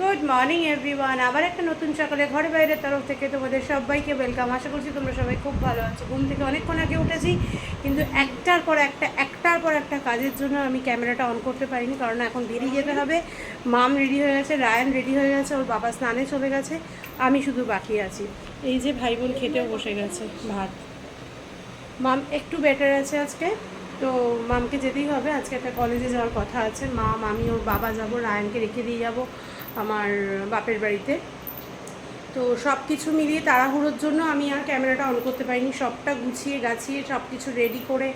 Good morning everyone আবার একটা নতুন সকালে ঘরে বাইরের তরফ থেকে তোমাদের সবাইকে ওয়েলকাম আশা করছি তোমরা সবাই খুব ভালো আছো। ঘুম থেকে অনেকক্ষণ আগে উঠেছি, কিন্তু একটার পর একটা, একটার পর একটা কাজের জন্য আমি ক্যামেরাটা অন করতে পারিনি, কারণ এখন বেরিয়ে যেতে হবে। মাম রেডি হয়ে গেছে রায়ান রেডি হয়ে গেছে, ওর বাবা স্নানে চলে গেছে, আমি শুধু বাকি আছি। এই যে ভাই বোন খেতেও বসে গেছে, ভাত। মাম একটু বেটার আছে আজকে, তো মামকে যেতেই হবে। আজকে একটা কলেজে যাওয়ার কথা আছে। মাম আমি ওর বাবা যাব রায়ানকে রেখে দিয়ে যাব। আমার বাপের বাড়িতে। তো সব কিছু মিলিয়ে তাড়াহুড়োর জন্য আমি আর ক্যামেরাটা অন করতে পারিনি। সবটা গুছিয়ে গাছিয়ে সব কিছু রেডি করে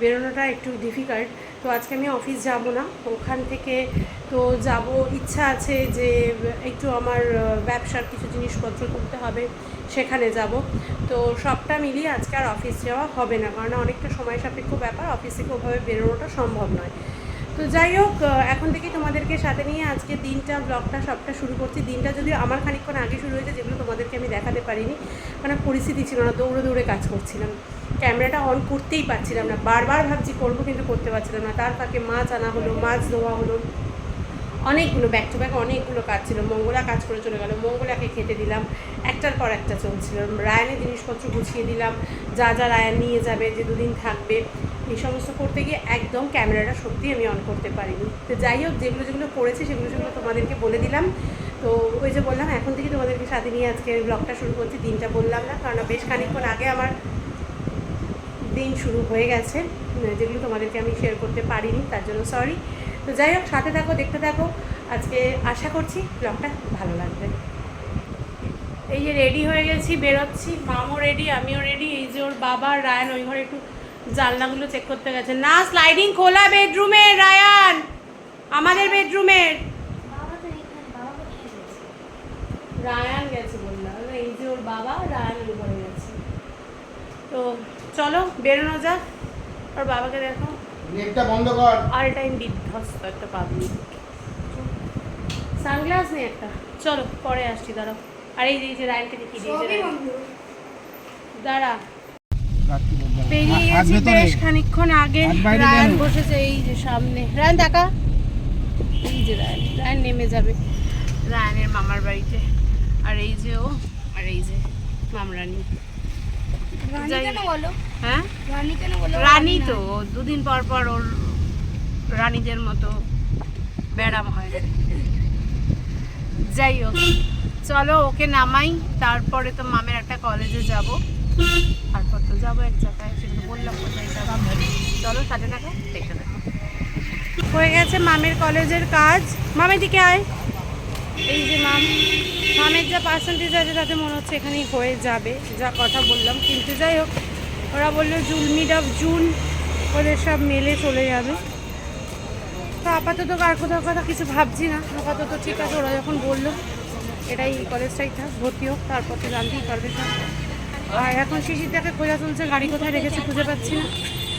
বেরোনোটা একটু ডিফিকাল্ট তো আজকে আমি অফিস যাব না। ওখান থেকে তো যাব, ইচ্ছা আছে যে একটু আমার ব্যবসার কিছু জিনিসপত্র করতে হবে, সেখানে যাব। তো সবটা মিলিয়ে আজকে আর অফিস যাওয়া হবে না। কারণ অনেকটা সময় সাপেক্ষ ব্যাপার অফিস থেকে ওভাবে বেরোনোটা সম্ভব নয়। তো যাই হোক এখন থেকে তোমাদেরকে সাথে নিয়ে আজকে দিনটা ব্লগটা সবটা শুরু করছি। দিনটা যদিও আমার খানিকক্ষণ আগে শুরু হয়েছে, যেগুলো তোমাদেরকে আমি দেখাতে পারিনি কারণ পরিস্থিতি ছিল না, দৌড়ে দৌড়ে কাজ করছিলাম। ক্যামেরাটা অন করতেই পারছিলাম না, বারবার ভাবছি করব কিন্তু করতে পারছিলাম না। তার ফাঁকে মাছ আনা হলো, মাছ ধোয়া হলো। অনেকগুলো ব্যাক টু ব্যাক অনেকগুলো কাজ ছিল। মঙ্গলা কাজ করে চলে গেল, মঙ্গলাকে খেতে দিলাম। একটার পর একটা চলছিল। রায়ানের জিনিসপত্র গুছিয়ে দিলাম। যা যা রায়ান নিয়ে যাবে, যে দুদিন থাকবে এই সমস্ত করতে গিয়ে একদম ক্যামেরাটা সত্যি আমি অন করতে পারিনি। তো যাই হোক, যেগুলো যেগুলো করেছি, সেগুলো সেগুলো তোমাদেরকে বলে দিলাম। তো ওই যে বললাম, এখন থেকে তোমাদেরকে সাথে নিয়ে আজকে ব্লগটা শুরু করছি, দিনটা বললাম না, কারণ বেশ খানিকক্ষণ আগে আমার দিন শুরু হয়ে গেছে, যেগুলো তোমাদেরকে আমি শেয়ার করতে পারিনি, তার জন্য সরি তো যাই হোক, সাথে থাকো, দেখতে থাকো। আজকে আশা করছি ব্লগটা ভালো লাগবে। এই যে রেডি হয়ে গেছি, বেরোচ্ছি, মামও রেডি আমিও রেডি এই যে ওর বাবা, রায়ান, ওই ঘরে একটু জানলাগুলো চেক করতে গেছে। না স্লাইডিং খোলা বেডরুমের রায়ান। আমাদের বেডরুমের রায়ান গেছে বললাম। এই যে ওর বাবা রায়ান ওই ঘরে গেছে। তো চলো বেরোনো যাক। ওর বাবাকে দেখো। নেটটা বন্ধ কর। অল টাইম বিধ্বস্ত একটা পাবলিক সানগ্লাস নেই একটা। চলো পরে আসছি দাঁড়াও। আর এই যে- এই যে রায়নকে দেখিয়ে দিয়েছে। দাঁড়া। বেরিয়ে হাত গেছি বেশ খানিকক্ষণ আগে রায়ন বসেছে এই যে সামনে। রায়ন দেখা? এই যে রায়ন রায়ন নেমে যাবে। রায়নের মামার বাড়িতে। আর এই যে ও আর এই যে মামরানি। রানী যাই- কেন হ্যাঁ? রানী কেন বলো? রানী না। তো দুদিন পর পর ওর রানীদের মতো ব্যারাম হয়। যাই হোক চলো ওকে নামাই তারপরে তো মামের একটা কলেজে যাব। তারপর তো যাব এক জায়গায় সেটা বললাম কোথায় যাব। চলো সাথে থাকো দেখতে হয়ে গেছে মামের কলেজের কাজ। মামের দিকে আয়। এই যে মাম, মামের যা পার্সেন্টেজ আছে তাতে মনে হচ্ছে এখানেই হয়ে যাবে। যা কথা বললাম, কিন্তু যাই হোক, ওরা বলল জুন মিড অফ জুন ওদের সব মেলে চলে যাবে। তো আপাতত কার কোথাও কথা কিছু ভাবছি না। আপাতত ঠিক আছে, ওরা যখন বলল, এটাই কলেজটাই থাক, ভর্তি হোক, তারপর তো জানতেই পারবে সব। আর এখন শিশিরটাকে খোঁজা চলছে গাড়ি কোথায় রেখেছে খুঁজে পাচ্ছি না।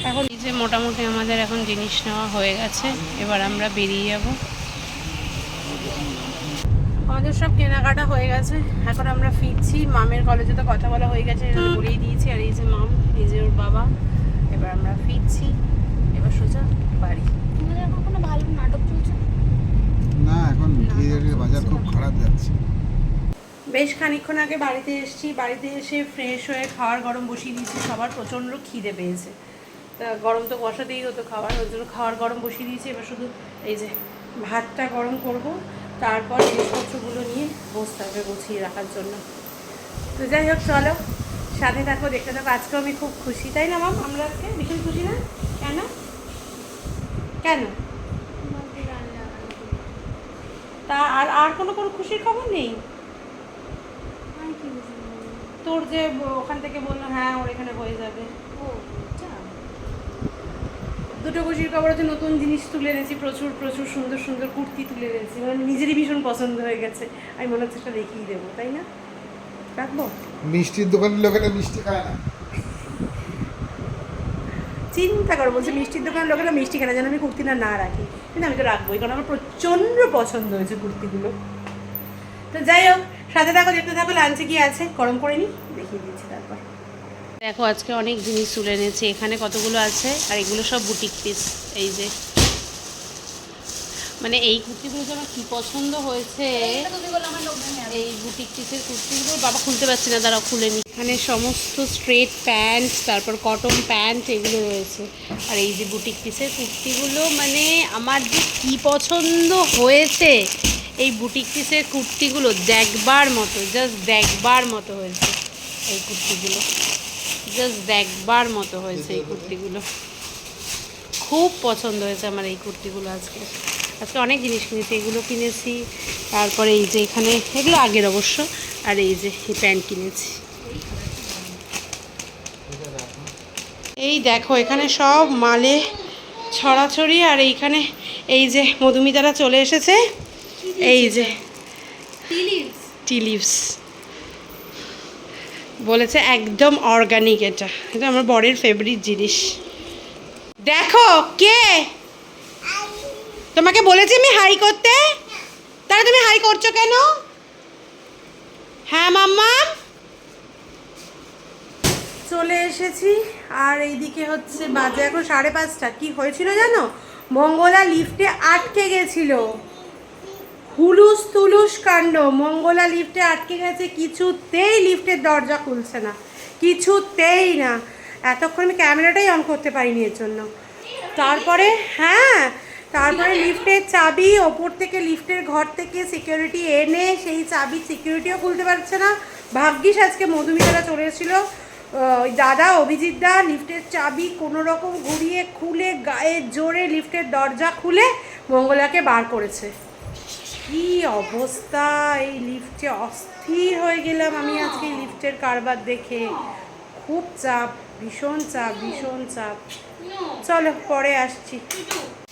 এখন এই যে মোটামুটি আমাদের এখন জিনিস নেওয়া হয়ে গেছে এবার আমরা বেরিয়ে যাব। আমাদের সব কেনাকাটা হয়ে গেছে এখন আমরা ফিরছি। মামের কলেজে তো কথা বলা হয়ে গেছে বলেই দিয়েছি আর এই যে মাম এই যে ওর বাবা এবার আমরা ফিরছি। এবার সোজা বাড়ি। তোমাদের এখন কোনো ভালো নাটক চলছে? না? এখন বাজার খুব খারাপ যাচ্ছে। বেশ খানিকক্ষণ আগে বাড়িতে এসেছি। বাড়িতে এসে ফ্রেশ হয়ে খাওয়ার গরম বসিয়ে দিয়েছি। সবার প্রচণ্ড খিদে পেয়েছে। তা গরম তো বসাতেই হতো খাবার ওই জন্য খাওয়ার গরম বসিয়ে দিয়েছি। এবার শুধু এই যে ভাতটা গরম করব তারপর জিনিসপত্রগুলো নিয়ে বসতে হবে গুছিয়ে রাখার জন্য। তো যাই হোক চলো। সাথে থাকো দেখতে থাকো। আজকেও আমি খুব খুশি। তাই না মাম? আমরা আজকে ভীষণ খুশি না? কেন? কেন? তা আর আর কোনো কোনো খুশির খবর নেই। তোর যে ওখান থেকে বলল হ্যাঁ ওর এখানে হয়ে যাবে। ও, যা। দুটো খুশির খবর হচ্ছে নতুন জিনিস তুলে এনেছি প্রচুর প্রচুর সুন্দর সুন্দর কুর্তি তুলে এনেছি। মানে নিজেরই ভীষণ পছন্দ হয়ে গেছে। আমি মনে হচ্ছে একটা দেখিয়ে দেবো তাই না? রাখব? মিষ্টির দোকানের লোকেরা মিষ্টি খায় না। চিন্তা করো বলছে মিষ্টির দোকানের লোকেরা মিষ্টি কেনা যেন আমি কুর্তিটা না না রাখি। কিন্তু আমি তো রাখবোই কারণ আমার প্রচণ্ড পছন্দ হয়েছে কুর্তিগুলো। তো যাই হোক সাথে দেখো দেখতে থাকো লাঞ্চে কি আছে। গরম করে নিই দেখিয়ে দিচ্ছি তারপর। দেখো আজকে অনেক জিনিস তুলে এনেছি। এখানে কতগুলো আছে? আর এগুলো সব বুটিক পিস এই যে। মানে এই কুর্তিগুলো যে আমার কী পছন্দ হয়েছে। এই বুটিক পিসের কুর্তিগুলো বাবা খুলতে পারছি না দাঁড়াও খুলে নি। এখানে সমস্ত স্ট্রেট প্যান্ট তারপর কটন প্যান্ট এগুলো রয়েছে। আর এই যে বুটিক পিসের কুর্তিগুলো মানে আমার যে কী পছন্দ হয়েছে এই বুটিক পিসের কুর্তিগুলো দেখবার মতো জাস্ট দেখবার মতো হয়েছে এই কুর্তিগুলো। জাস্ট দেখবার মতো হয়েছে এই কুর্তিগুলো। খুব পছন্দ হয়েছে আমার এই কুর্তিগুলো আজকে। আজকে অনেক জিনিস কিনেছি, এগুলো কিনেছি, তারপরে এই যে এখানে, এগুলো আগের অবশ্য, আর এই যে এই প্যান্ট কিনেছি। এই দেখো, এখানে সব মালে ছড়াছড়ি, আর এইখানে এই যে মধুমিতারা চলে এসেছে। এই যে। টি লিভস বলেছে একদম অর্গানিক এটা। এটা আমার বরের ফেভারিট জিনিস। দেখো কে? তোমাকে বলেছি আমি হাই করতে? তাহলে তুমি হাই করছ কেন? হ্যাঁ মাম্মা? চলে এসেছি আর এইদিকে হচ্ছে বাজে এখন সাড়ে পাঁচটা। কি হয়েছিল জানো? মঙ্গলা লিফটে আটকে গেছিল। হুলুস তুলুস কাণ্ড। মঙ্গলা লিফটে আটকে গেছে, কিছুতেই লিফটের দরজা খুলছে না, কিছুতেই না। এতক্ষণ আমি ক্যামেরাটাই অন করতে পারিনি এর জন্য। তারপরে হ্যাঁ তারপরে লিফটের চাবি, ওপর থেকে লিফটের ঘর থেকে সিকিউরিটি এনে সেই চাবি সিকিউরিটিও খুলতে পারছে না। ভাগ্যিস আজকে মধুমিতারা চলে এসেছিল। ওই দাদা অভিজিৎ দা লিফটের চাবি কোনো রকম ঘুরিয়ে খুলে গায়ে জোরে লিফটের দরজা খুলে মঙ্গলাকে বার করেছে। কি অবস্থা? এই লিফটে অস্থির হয়ে গেলাম আমি আজকে লিফটের কারবার দেখে। খুব চাপ, ভীষণ চাপ ভীষণ চাপ। চলো, পরে আসছি।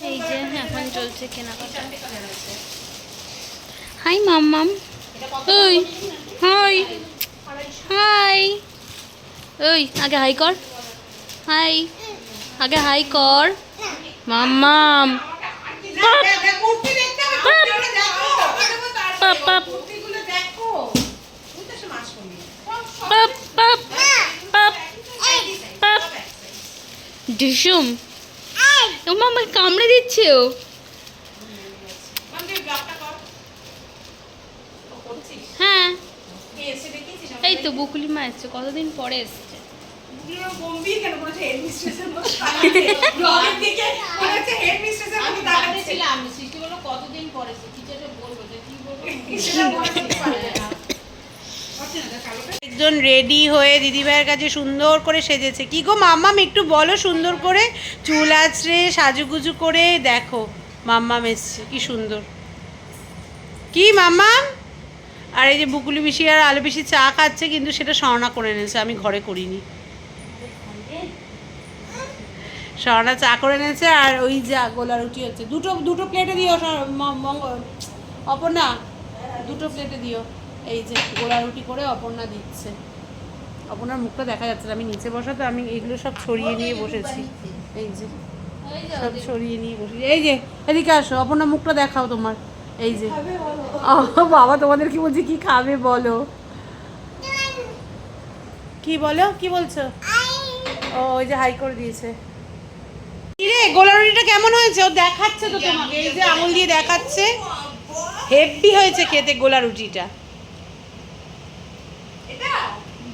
এই যে, এখন চলছে কেনাকাটা। হাই, মাম্মাম। ওই, হাই হাই। ওই, আগে হাই কর। হাই, আগে হাই কর। মাম্মাম। পাপ ডিসুম, ও মামা কামড়ে দিচ্ছে ও। হ্যাঁ এই তো বকুলি মা এসছে, কতদিন পরে এসছে? একজন রেডি হয়ে দিদিভাইয়ের কাছে সুন্দর করে সেজেছে। কি গো মাম্মাম একটু বলো সুন্দর করে। চুল আছড়ে সাজুগুজু করে দেখো মাম্মাম এসছে কি সুন্দর। কি মাম্মাম? আর এই যে বুকুলি পিসি আর আলু পিসি চা খাচ্ছে কিন্তু সেটা স্বর্ণা করে এনেছে আমি ঘরে করিনি। স্বর্ণা চা করে এনেছে আর ওই যা গোলা রুটি হচ্ছে। দুটো দুটো প্লেটে দিও অপর্ণা। দুটো প্লেটে দিও। এই যে গোলা রুটি করে অপর্ণা দিচ্ছে। অপর্ণার মুখটা দেখা যাচ্ছে আমি নিচে বসা তো আমি এগুলো সব ছড়িয়ে নিয়ে বসেছি। এই যে সব ছড়িয়ে নিয়ে বসেছি। এই যে, এদিকে আসো। অপর্ণা মুখটা দেখাও তোমার। এই যে। বাবা, তোমাদের কি বলছি? কি খাবে বলো? কি বলো? কি বলছো? ও, ওই যে হাই করে দিয়েছে। কিরে গোলা রুটিটা কেমন হয়েছে? ও দেখাচ্ছে তো তোমাকে। এই যে আঙুল দিয়ে দেখাচ্ছে। হেভি হয়েছে খেতে গোলা রুটিটা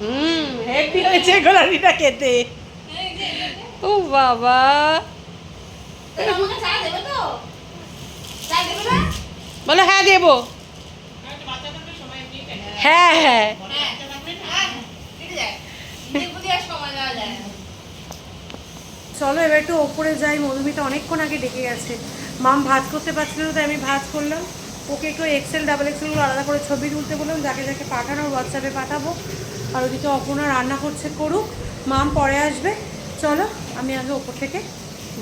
হুম, হেভি হয়েছে গোলা রুটিটা খেতে। ও বাবা। বলো হ্যাঁ দেবো। হ্যাঁ হ্যাঁ। চলো, এবার একটু ওপরে যাই। মধুমিতা অনেকক্ষণ আগে ডেকে গেছে। মাম ভাজ করতে পারছিল তাই আমি ভাজ করলাম। ওকে একটু এক্সেল ডাবল এক্সেলগুলো আলাদা করে ছবি তুলতে বললাম, যাকে যাকে পাঠানো হোয়াটসঅ্যাপে পাঠাবো। আর ওদিকে অপনা রান্না করছে, করুক। মাম পরে আসবে। চলো, আমি আগে ওপর থেকে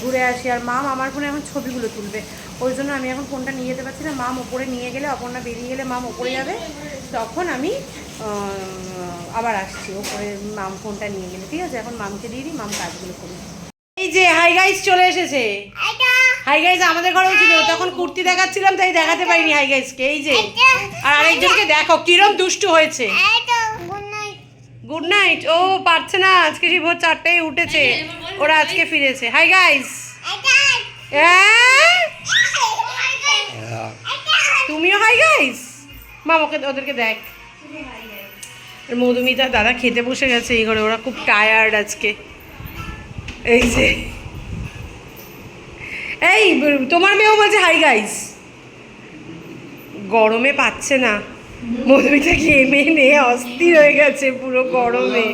ঘুরে আসি। আর মাম আমার ফোনে এখন ছবিগুলো তুলবে। ওই জন্য আমি এখন ফোনটা নিয়ে যেতে পারছি না। মাম ওপরে নিয়ে গেলে, অপর্ণা বেরিয়ে গেলে মাম ওপরে যাবে। তখন আমি আবার আসছি। ওপরে মাম ফোনটা নিয়ে গেলে। ঠিক আছে, এখন মামকে দিয়ে দিই, মাম কাজগুলো এই যে হাই গাইস চলে এসেছে। হাই গাইস আমাদের ঘরেও ছিল তখন কুর্তি দেখাচ্ছিলাম তাই দেখাতে পারিনি হাই গাইসকে এই যে। আর আরেকজনকে দেখো কিরম দুষ্টু হয়েছে। গুড নাইট ও পারছে না আজকে সেই ভোর চারটায় উঠেছে ওরা আজকে ফিরেছে। হাই গাইস তুমিও হাই গাইস মাম ওকে ওদেরকে দেখ। আর মধুমিতা দাদা খেতে বসে গেছে এই ঘরে ওরা খুব টায়ার্ড আজকে। এই যে। এই, তোমার মেয়েও বলছে হাই গাইস গরমে পাচ্ছে না। মধুমিতা ঘেমে নিয়ে অস্থির হয়ে গেছে পুরো গরমে।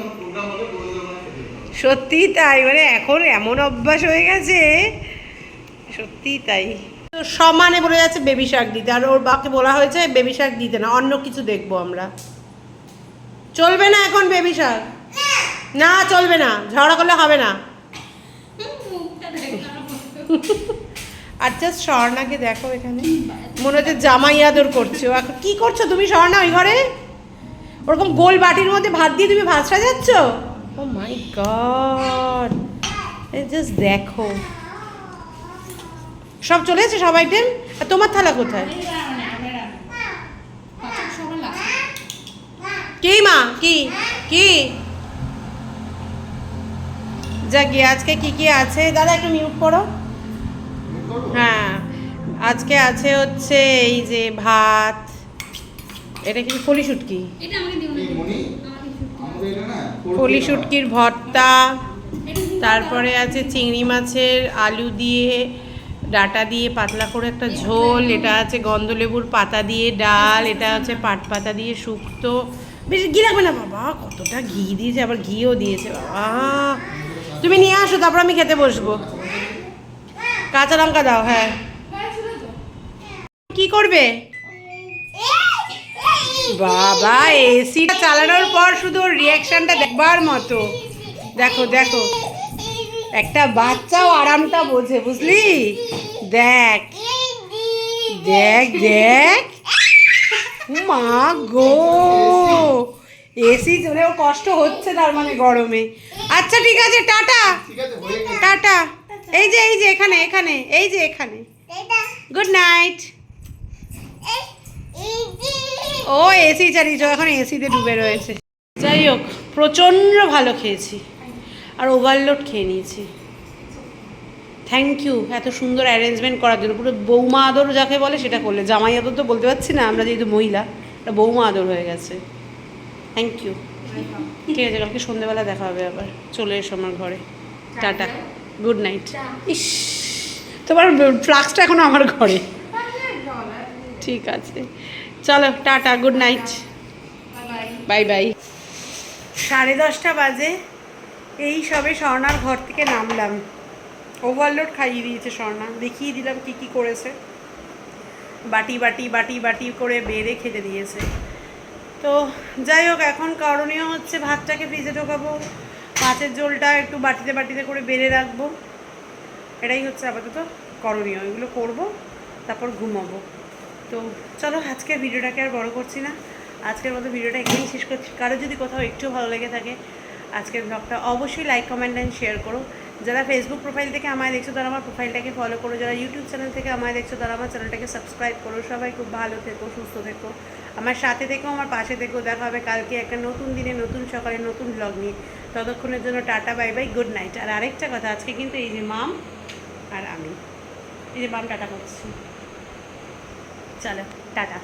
সত্যি তাই মানে এখন এমন অভ্যাস হয়ে গেছে। সত্যি তাই। তো সমানে বলে যাচ্ছে বেবি শাক দিতে, আর ওর বাকে বলা হয়েছে বেবি শাক দিতে না, অন্য কিছু দেখব আমরা। চলবে না এখন বেবি শাক না, চলবে না, ঝগড়া করলে হবে না। জাস্ট স্বর্ণাকে দেখো এখানে। মনে হচ্ছে জামাই আদর করছ। এখন কি করছ তুমি স্বর্ণা ওই ঘরে? ওরকম গোল বাটির মধ্যে ভাত দিয়ে তুমি ভাত সাজাচ্ছ ও মাই গড জাস্ট দেখো। সব চলে এসেছে সব আইটেম আর তোমার থালা কোথায়? কি মা? কি? কি? যাকি আজকে কি কি আছে? দাদা একটু মিউট করো। হ্যাঁ আজকে আছে হচ্ছে এই যে ভাত এটা কি ফলি শুটকি? এটা আমাকে দিও না। এই আমাদের এটা না ফলি শুটকির ভর্তা তারপরে আছে চিংড়ি মাছের আলু দিয়ে ডাটা দিয়ে পাতলা করে একটা ঝোল এটা আছে গন্ধলেবুর পাতা দিয়ে ডাল এটা আছে পাট পাতা দিয়ে শুক্তো। বেশি ঘি লাগবে না বাবা কতটা ঘি দিয়েছে আবার ঘিও দিয়েছে বাবা। তুমি নিয়ে আসো তারপর আমি খেতে বসবো। কাঁচা লঙ্কা দাও হ্যাঁ। কি করবে? বাবা এসিটা চালানোর পর শুধু রিয়াকশনটা দেখবার মতো। দেখো দেখো। একটা বাচ্চাও আরামটা বোঝে বুঝলি? দেখ। দেখ দেখ। মা গো! এসি চলেও কষ্ট হচ্ছে তার মানে গরমে। আচ্ছা ঠিক আছে টাটা। টাটা। এই যে এই যে এখানে এখানে এই যে এখানে। গুড নাইট ও এসি চালিয়েছ এখন এসিতে ডুবে রয়েছে। যাই হোক প্রচণ্ড ভালো খেয়েছি। আর ওভারলোড খেয়ে নিয়েছি। থ্যাংক ইউ এত সুন্দর অ্যারেঞ্জমেন্ট করার জন্য। পুরো বৌমা আদর যাকে বলে সেটা করলে। জামাই আদর তো বলতে পারছি না আমরা যেহেতু মহিলা এটা বৌমা আদর হয়ে গেছে। থ্যাংক ইউ ঠিক আছে কালকে সন্ধেবেলা দেখা হবে আবার। চলে এসো আমার ঘরে। টাটা। গুড নাইট ইস, তোমার ফ্লাক্সটা এখন আমার ঘরে। ঠিক আছে। চলো, tata good night bye bye সাড়ে দশটা বাজে। এই সবে স্বর্ণার ঘর থেকে নামলাম। ওভারলোড খাইয়ে দিয়েছে স্বর্ণা। দেখিয়ে দিলাম কি কি করেছে। বাটি বাটি বাটি বাটি করে বেড়ে খেতে দিয়েছে। তো, যাই হোক, এখন করণীয় হচ্ছে ভাতটাকে ফ্রিজে ঢোকাবো। মাছের ঝোলটা একটু বাটিতে বাটিতে করে বেড়ে রাখব। এটাই হচ্ছে আপাতত করণীয়। এগুলো করব, তারপর ঘুমাবো। তো চলো, আজকের ভিডিওটাকে আর বড় করছি না। আজকের মতো ভিডিওটা এখানেই শেষ করছি। কারও যদি কোথাও একটু ভালো লেগে থাকে, আজকের ব্লগটা অবশ্যই লাইক কমেন্ট অ্যান্ড শেয়ার করো। যারা ফেসবুক প্রোফাইল থেকে আমায় দেখছ, তারা আমার প্রোফাইলটাকে ফলো করো। যারা ইউটিউব চ্যানেল থেকে আমায় দেখছ, তারা আমার চ্যানেলটাকে সাবস্ক্রাইব করো। সবাই খুব ভালো থেকো, সুস্থ থেকো। আমার সাথে থেকেও আমার পাশে থেকেও দেখা হবে কালকে একটা নতুন দিনে, নতুন সকালে, নতুন ব্লগ নিয়ে। ততক্ষণের জন্য tata bye bye good night আর আরেকটা কথা, আজকে কিন্তু এই যে মাম আর আমি, এই যে মাম টাটা করছি। চলো, টাটা।